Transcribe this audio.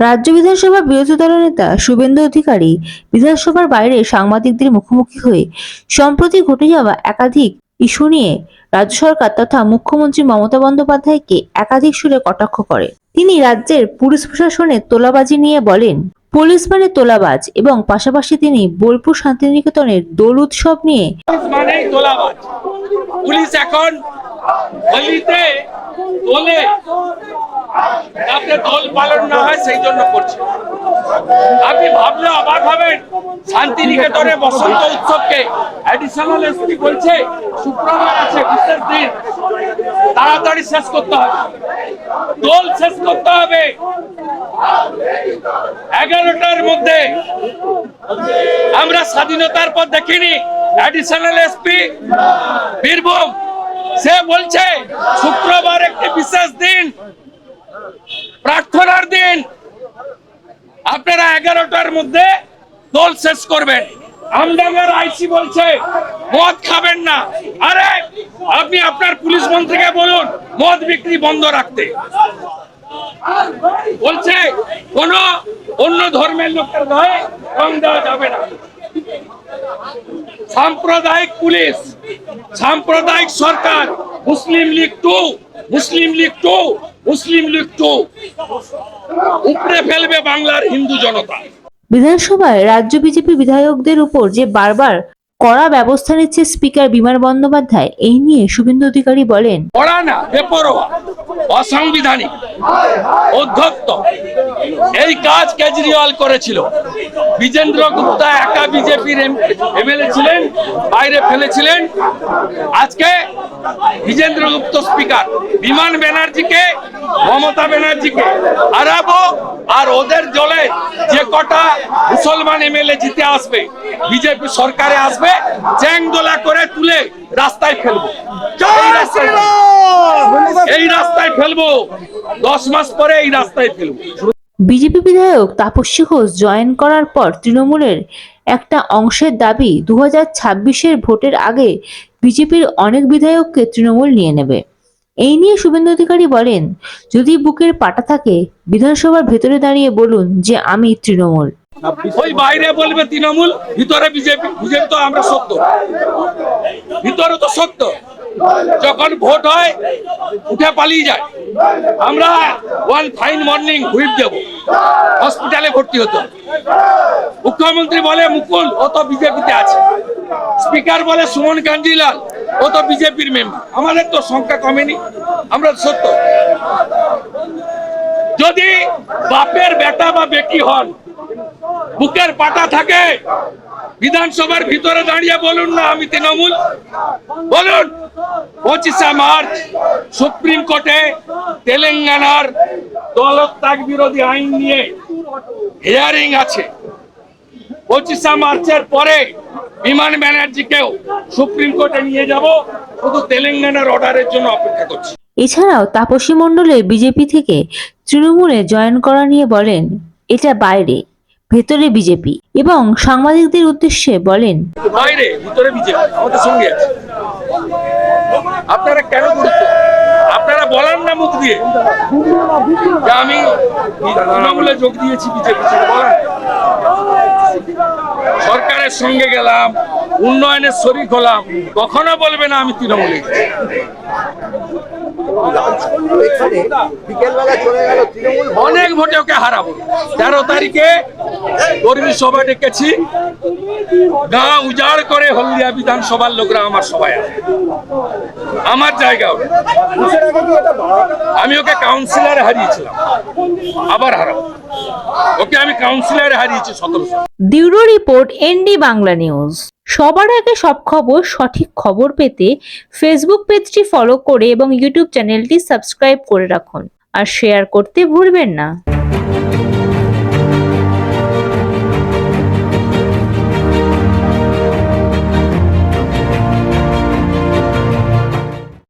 রাজ্য বিধানসভার বিরোধী দলনেতা শুভেন্দু অধিকারী বিধানসভার বাইরে সাংবাদিকদের মুখোমুখি হয়ে সম্প্রতি ঘটে যাওয়া একাধিক ইস্যু নিয়ে রাজ্য সরকার তথা মুখ্যমন্ত্রী মমতা বন্দ্যোপাধ্যায়কে একাধিক সুরে কটাক্ষ করে। তিনি রাজ্যের পুলিশ প্রশাসনের তোলাবাজি নিয়ে বলেন, পুলিশ মানে তোলাবাজ এবং পাশাপাশি তিনি বোলপুর শান্তিনিকেতনের দোল উৎসব নিয়ে পুলিশ এখন দোলে যাতে দোল পালন না হয়, সেই জন্য করছে। আপনি ভাবলে অবাক হবেন, শান্তিনিকেতনে বসন্ত উৎসবকে অ্যাডিশনাল এসপি বলছে শুক্রবার আছে, বিশেষ দিন। তাড়াতাড়ি শেষ করতে হবে। দোল শেষ করতে হবে। এগারোটার মধ্যে আমরা স্বাধীনতার পর দেখিনি অ্যাডিশনাল এসপি বীরভূম। সে বলছে শুক্রবার একটি বিশেষ দিন, প্রার্থনার দিন। আপনারা এগারোটার মধ্যে দোল শেষ করবেন। আইসি বলছে, মদ খাবেন না। আরে, আপনি আপনার পুলিশ মন্ত্রীকে বলুন, মদ বিক্রি বন্ধ রাখতে। বলছে, কোন অন্য ধর্মের লোকের গায়ে রং দেওয়া যাবে না। সাম্প্রদায়িক পুলিশ, সাম্প্রদায়িক সরকার, মুসলিম লীগ টু মুসলিম লীগ টু মুসলিম লীগ টু উপড়ে ফেলবে বাংলার হিন্দু জনতা। বিধানসভায় রাজ্য বিজেপি বিধায়কদের উপর যে বারবার কড়া ব্যবস্থা নিচ্ছে স্পিকার বিমান বন্দ্যোপাধ্যায় এই নিয়ে শুভেন্দু অধিকারী বলেন পড়া না বেপরোয়া অসাংবিধানিক। অধ্যক্ত এই কাজ কেজরিওয়াল করেছিল। বিজেন্দ্র গুপ্তা একা বিজেপির এমএলএ ছিলেন বাইরে ফেলেছিলেন। আজকে বিজেন্দ্র গুপ্ত স্পিকার বিমান ব্যানার্জিকে মমতা ব্যানার্জিকে হারাবো আর ওদের জলে যে কটা মুসলমান এমএলএ জিতে আসবে বিজেপি সরকারে আসবে চ্যাংদোলা করে তুলে রাস্তায় ফেলব। এই রাস্তায় এই রাস্তায় ফেলব। দশ মাস পরে এই রাস্তায় ফেলব। বিজেপি বিধায়ক তাপস্বী ঘোষ জয়েন করার পর তৃণমূলের একটা অংশের দাবি দু হাজার ভোটের আগে বিজেপির অনেক বিধায়ককে তৃণমূল নিয়ে নেবে। এই নিয়ে শুভেন্দু অধিকারী বলেন, যদি বুকের পাটা থাকে, বিধানসভার ভেতরে দাঁড়িয়ে বলুন যে আমি তৃণমূল। ওই বাইরে বলবে তৃণমূল, ভিতরে বিজেপি বিজেপি তো আমরা সত্য। ভিতরে তো সত্য। যখন ভোট হয়, উঠে পালিয়ে যায়। আমরা ওয়ান ফাইন মর্নিং হুইপ দেব। হসপিটালে ভর্তি হতো মুখ্যমন্ত্রী বলে মুকুল, ও তো বিজেপিতে আছে। স্পিকার বলে সুমন কাঞ্জিলাল, ও তো বিজেপির মেম্বার আমাদের তো সংখ্যা কমেনি, আমরা সত্য। যদি বাপের বেটা বা বেটি হন, বুকের পাটা থাকে, বিধানসভার ভিতরে দাঁড়িয়ে বলুন না আমি তৃণমূল। বলুন, পঁচিশে মার্চ সুপ্রিম কোর্টে তেলেঙ্গানার দলত্যাগ বিরোধী আইন নিয়ে হিয়ারিং আছে। পঁচিশে মার্চের পরে বিমান ব্যানার্জিকেও সুপ্রিম কোর্টে নিয়ে যাব। শুধু তেলেঙ্গানার অর্ডারের জন্য অপেক্ষা করছি। এছাড়াও তাপসী মণ্ডলের বিজেপি থেকে তৃণমূলে জয়েন করা নিয়ে বলেন এটা বাইরে ভেতরে বিজেপি। এবং সাংবাদিকদের উদ্দেশ্যে বলেন বাইরে ভিতরে বিজেপি আমাদের সঙ্গে আছে। আপনারা কেন গুরুত্ব? আপনারা বলেন না মুখ দিয়ে। যে আমি তৃণমূলে যোগ দিয়েছি বিজেপি বলেন সরকারের সঙ্গে গেলাম উন্নয়নের শরিক হলাম। কখনো বলবে না আমি তৃণমূল অনেক ভোটে ওকে হারাবো। তেরো তারিখে কর্মী সভা ডেকেছি। গা উজাড় করে হলদিয়া বিধানসভার লোকরা আমার সবাই আসবে। আমার জায়গা আমি ওকে কাউন্সিলরে হারিয়েছিলাম। আবার হারাবো। ওকে আমি কাউন্সিলরে হারিয়েছি সতেরোশো দিউরো রিপোর্ট এনডি বাংলা নিউজ। সবার আগে সব খবর, সঠিক খবর পেতে ফেসবুক পেজটি ফলো করে এবং ইউটিউব চ্যানেলটি সাবস্ক্রাইব করে রাখুন। আর শেয়ার করতে ভুলবেন না।